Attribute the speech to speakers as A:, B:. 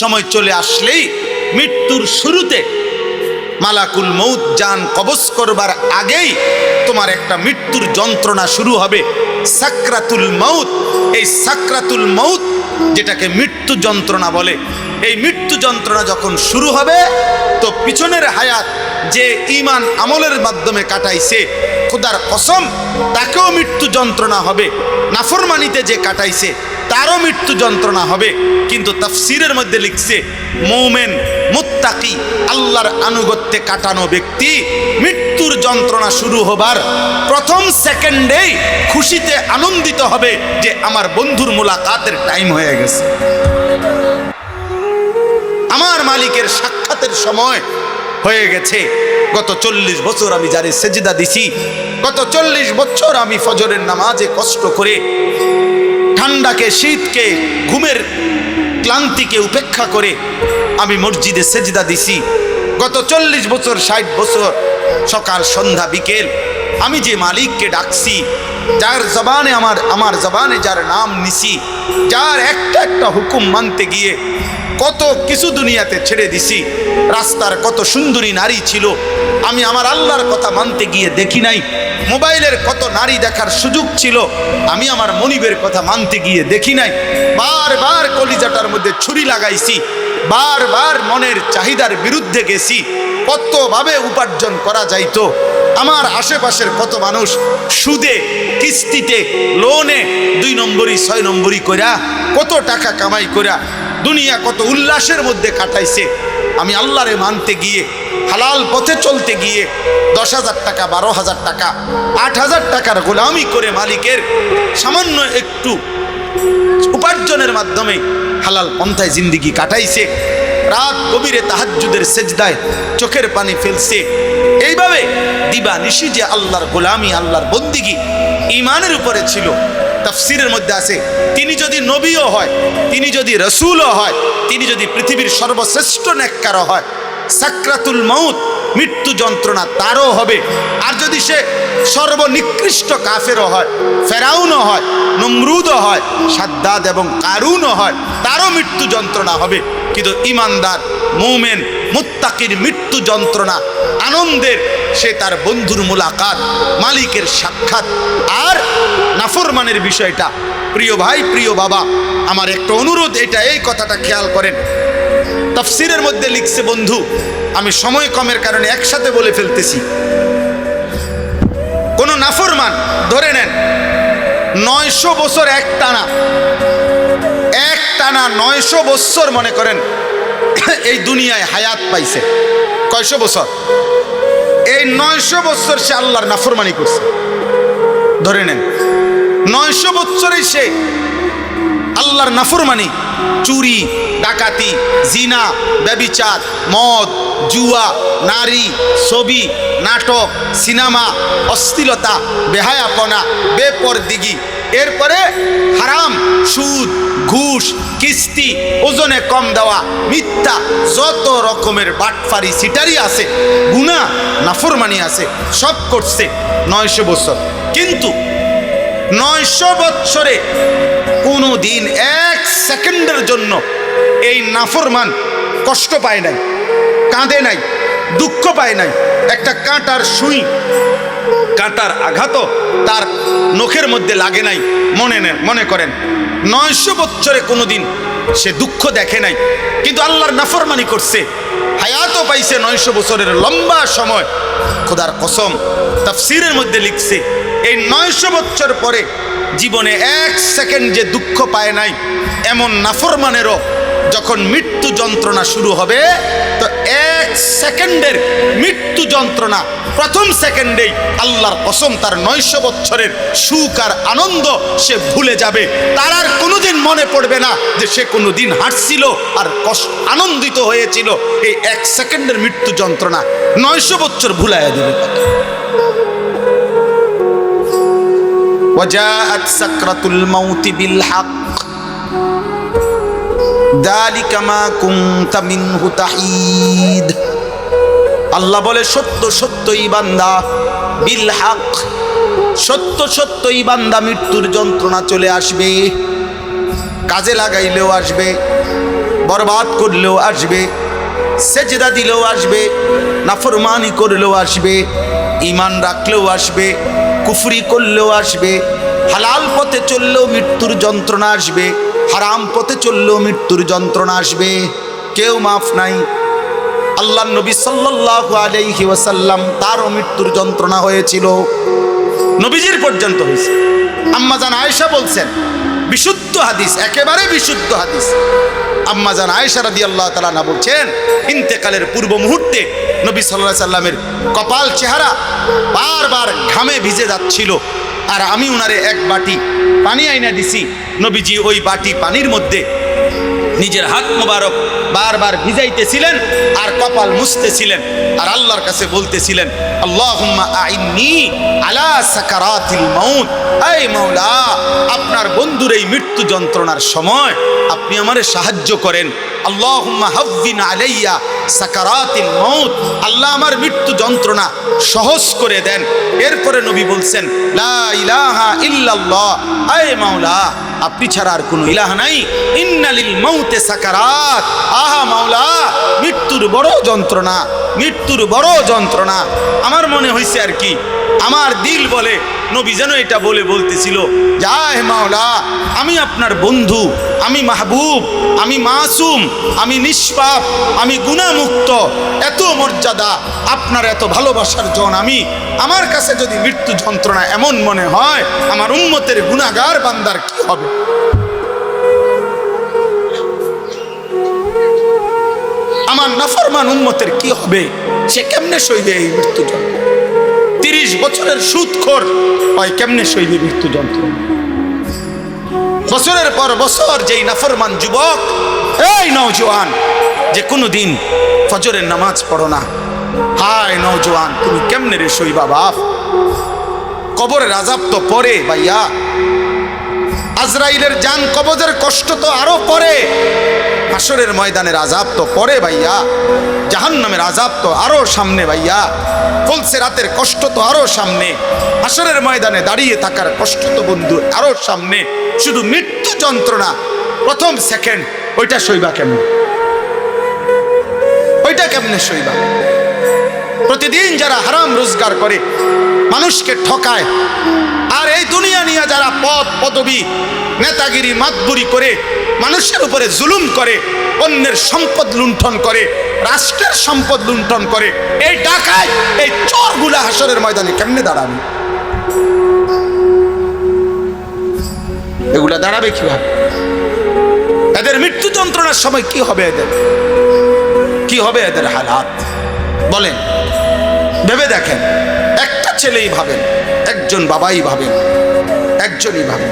A: সময় চলে আসলেই মৃত্যুর শুরুতে মালাকুল মৌত যান কবজ করবার আগেই তোমার একটা মৃত্যুর যন্ত্রণা শুরু হবে। সাকরাতুল মৌত এই সাকরাতুল মৌত যেটাকে মৃত্যু যন্ত্রণা বলে, এই মৃত্যু যন্ত্রণা যখন শুরু হবে, তো পিছনের হায়াত যে ইমান আমলের মাধ্যমে কাটাইছে, খুদার কসম, তাকেও মৃত্যু যন্ত্রণা হবে। নাফরমানিতে যে কাটাইছে তারও মৃত্যু যন্ত্রণা হবে। কিন্তু তাফসিরের মধ্যে লিখছে, মৌমেন, মুত্তাকি, আল্লাহর আনুগত্যে কাটানো ব্যক্তি, মৃত্যুর যন্ত্রণা শুরু হবার প্রথম সেকেন্ডেই খুশিতে আনন্দিত হবে যে আমার বন্ধুর মোলাকাতের টাইম হয়ে গেছে। আমার মালিকের সাক্ষাতের সময় হয়ে গেছে। গত চল্লিশ বছর আমি যারে সেজদা দিছি। গত চল্লিশ বছর আমি ফজরের নামাজে কষ্ট করে ঠান্ডাকে, শীতকে, ঘুমের ক্লান্তিকে উপেক্ষা করে আমি মসজিদে সেজদা দিছি। গত চল্লিশ বছর, ষাট বছর, সকাল, সন্ধ্যা, বিকেল আমি যে মালিককে ডাকছি, যার জবানে আমার আমার জবানে যার নাম নিছি, যার একটা একটা হুকুম মানতে গিয়ে কত কিছু দুনিয়াতে ছেড়ে দিছি। রাস্তার কত সুন্দরী নারী ছিল। আমি আমার আল্লাহর কথা মানতে গিয়ে দেখি নাই। মোবাইলের কত নারী দেখার সুযোগ ছিল। আমি আমার মনিবের কথা মানতে গিয়ে দেখি নাই। বারবার কলিজাটার মধ্যে ছুরি লাগাইছি। বারবার মনের চাহিদার বিরুদ্ধে গেছি। কতভাবে উপার্জন করা যাইতো? আমার আশেপাশের কত মানুষ সুদে, কিস্তিতে লোনে দুই নম্বরই, ছয় নম্বরই কইরা কত টাকা কামাই কইরা দুনিয়া কত উল্লাসের মধ্যে কাটাইছে। আমি আল্লাহরে মানতে গিয়ে, হালাল পথে চলতে গিয়ে দশ হাজার টাকা, বারো হাজার টাকা, আট হাজার টাকার গোলামি করে মালিকের সামান্য একটু উপার্জনের মাধ্যমে হালাল পন্থায় জিন্দিগি কাটাইছে। রাত গভীরে তাহাজ্জুদের সেজদায় চোখের পানি ফেলছে। এইভাবে দিবা নিশি যে আল্লাহর গোলামি, আল্লাহর বন্দিগি ইমানের উপরে ছিল। তাফসিরের মধ্যে আছে, তিনি যদি নবীও হয়, তিনি যদি রসুলও হয়, তিনি যদি পৃথিবীর সর্বশ্রেষ্ঠ নেককারও হয়, সাকরাতুল মৌত মৃত্যু যন্ত্রণা তারও হবে। আর যদি সে সর্বনিকৃষ্ট কাফেরও হয়, ফেরাউনও হয়, নমরুদও হয়, সাদ্দাদ এবং কারুনও হয়, তারও মৃত্যু যন্ত্রণা হবে। কিন্তু ইমানদার, মৌমেন, মুত্তাকির মৃত্যু যন্ত্রণা, আনন্দের, সে তার বন্ধুর মোলাকাত, মালিকের সাক্ষাৎ। আর নাফরমানের বিষয়টা, প্রিয় ভাই, প্রিয় বাবা, আমার একটা অনুরোধ, এটা এই কথাটা খেয়াল করেন। তফসিরের মধ্যে লিখছে, বন্ধু, আমি সময় কমের কারণে একসাথে বলে ফেলতেছি। কোন নাফরমান, ধরে নেন, নয়শো বছর এক টানা টানা নয়শো বৎসর মনে করেন এই দুনিয়ায় হায়াত পাইছে। কয়শো বছর? এই নয়শো বৎসর সে আল্লাহর নাফরমানি করছে। ধরে নেন, নয়শো বৎসরে সে আল্লাহর নাফরমানি, চুরি, ডাকাতি, জিনা, ব্যবিচার, মদ, জুয়া, নারী, ছবি, নাটক, সিনেমা অস্থিলতা বেহায়াপনা, বেপরদিগি এরপরে হারাম, সুদ, ঘুষ, কিস্তি, ওজনে কম দেওয়া, মিথ্যা, যত রকমের বাটফারি, সিটারি আছে গুণা নাফরমানি আছে, সব করছে নয়শো বছর। কিন্তু নয়শো বৎসরে কোনো দিন এক সেকেন্ডের জন্য এই নাফরমান কষ্ট পায় নাই, কাঁদে নাই, দুঃখ পায় নাই। একটা কাঁটার সুই কাঁটার আঘাতও তার নখের মধ্যে লাগে নাই, মনে মনে করেন। নয়শো বৎসরে কোনো দিন সে দুঃখ দেখে নাই, কিন্তু আল্লাহর নাফরমানি করছে। হায়াতও পাইছে নয়শো বছরের লম্বা সময়। খোদার কসম, তাফসিরের মধ্যে লিখছে, এই নয়শো বছর পরে জীবনে এক সেকেন্ড যে দুঃখ পায় নাই, এমন নাফরমানেরও যখন মৃত্যু যন্ত্রণা শুরু হবে তো এক সেকেন্ডের মৃত্যু যন্ত্রণা প্রথম সেকেন্ডেই আল্লাহর কসম তার নয়শো বছরের সুখ আর আনন্দ সে ভুলে যাবে তার আর কোনোদিন মনে পড়বে না যে সে কোনোদিন হাঁটছিল আর কষ্ট আনন্দিত হয়েছিল এই এক সেকেন্ডের মৃত্যু যন্ত্রণা নয়শো বছর ভুলাইয়া দেবে তাকে وجاءت سكرة الموت بالحق আল্লাহ বলে, সত্য সত্যই বান্দা, বিল হক। সত্য সত্যই বান্দা, মৃত্যুর যন্ত্রণা চলে আসবে। কাজে লাগাইলেও আসবে, বরবাদ করলেও আসবে, সেজদা দিলেও আসবে, নাফরমানি করলেও আসবে ইমান রাখলেও আসবে, কুফরি করলেও আসবে, হালাল পথে চললেও মৃত্যুর যন্ত্রণা আসবে। হারাম পথে চললেও মৃত্যুর যন্ত্রণা আসবে। কেউ মাফ নাই। আল্লাহ নবী সাল্লাহ আলাইহি ওয়াসাল্লাম তারও মৃত্যুর যন্ত্রণা হয়েছিল। পর্যন্ত হয়েছে আম্মাজান আয়েশা বলছেন, বিশুদ্ধ হাদিস, একেবারে বিশুদ্ধ হাদিস। আম্মাজান আয়েশা রাদিয়াল্লাহু তাআলা না বলছেন, ইন্তেকালের পূর্ব মুহূর্তে নবী আলাইহি সাল্লামের কপাল, চেহারা বারবার ঘামে ভিজে যাচ্ছিল। আর আমি উনারে এক বাটি পানি আইনা দিছি। নবীজি ওই বাটি পানির মধ্যে নিজের হাত মোবারক বারবার ভিজাইতেছিলেন আর কপাল মুছতেছিলেন আর আল্লাহর কাছে বলতেছিলেন আপনার বন্ধুর এই মৃত্যু যন্ত্রণার সময় আপনি আমারে সাহায্য করেন। আল্লাহুম্মা হাফিন আলাইয়া সাকারাতিল মাউত। আল্লাহ আমার মৃত্যু যন্ত্রণা সহজ করে দেন। এরপরে নবী বলছেন, লা ইলাহা ইল্লাল্লাহ। এই মাওলা, আপনি ছাড়া আর কোনো ইলাহ নাই। ইন্নালিল মৌতে সাকারাত। আহা মাওলা, মৃত্যুর বড় যন্ত্রণা, মৃত্যুর বড় যন্ত্রণা। আমার মনে হয়েছে আর কি, আমার দিল বলে, নবী যেন এটা বলে বলতেছিল যায় মাওলা, আমি আপনার বন্ধু, আমি মাহবুব, আমি মাসুম, আমি নিষ্পাপ, আমি গুণামুক্ত, এত মর্যাদা, আপনার এত ভালোবাসার জন আমি। আমার কাছে যদি মৃত্যু যন্ত্রণা এমন মনে হয় আমার উম্মতের গুণাগার বান্দার কি হবে? আমার নাফরমান উম্মতের কি হবে? সে কেমনে সইবে এই মৃত্যু তিরিশ বছরের সুদখোর হয় কেমনে সইবে মৃত্যু যন্ত্রণা বছরের পর বছর যেই নাফরমান যুবক, এই নওজোয়ান, যে কোনো দিন ফজরের নামাজ পড়ো না। হায় নওজোয়ান, তুমি কেমনে রে সইবা বাপ? কবরের আজাব তো পরে ভাইয়া। আজরাইলের জান কবজের কষ্ট তো আরও পরে। হাসরের ময়দানের আজাব তো পরে ভাইয়া। জাহান্নামের আজাব তো আরও সামনে ভাইয়া। ফলসে রাতের কষ্ট তো আরও সামনে। হাসরের ময়দানে দাঁড়িয়ে থাকার কষ্ট তো বন্ধু আরও সামনে। শুধু মৃত্যু যন্ত্রণা, প্রথম সেকেন্ড ওইটা সইবা কেমন? ওইটা কেমনে সইবা? প্রতিদিন যারা হারাম রোজগার করে মানুষকে ঠকায়। আর এই দুনিয়া নিয়ে যারা পদ পদবী, নেতাগিরি, মাতবুরি করে, মানুষের উপরে জুলুম করে, অন্যের সম্পদ লুণ্ঠন করে, রাষ্ট্রের সম্পদ লুণ্ঠন করে, এই ডাকায় এই চোরগুলা হাসরের ময়দানে কেমনে দাঁড়াবে? এগুলা দাঁড়াবে কীভাবে? এদের মৃত্যু যন্ত্রণার সময় কি হবে এদের? কি হবে এদের হালাত? বলেন, ভেবে দেখেন। ছেলেই ভাবেন একজন বাবাই ভাবেন একজনই ভাবেন।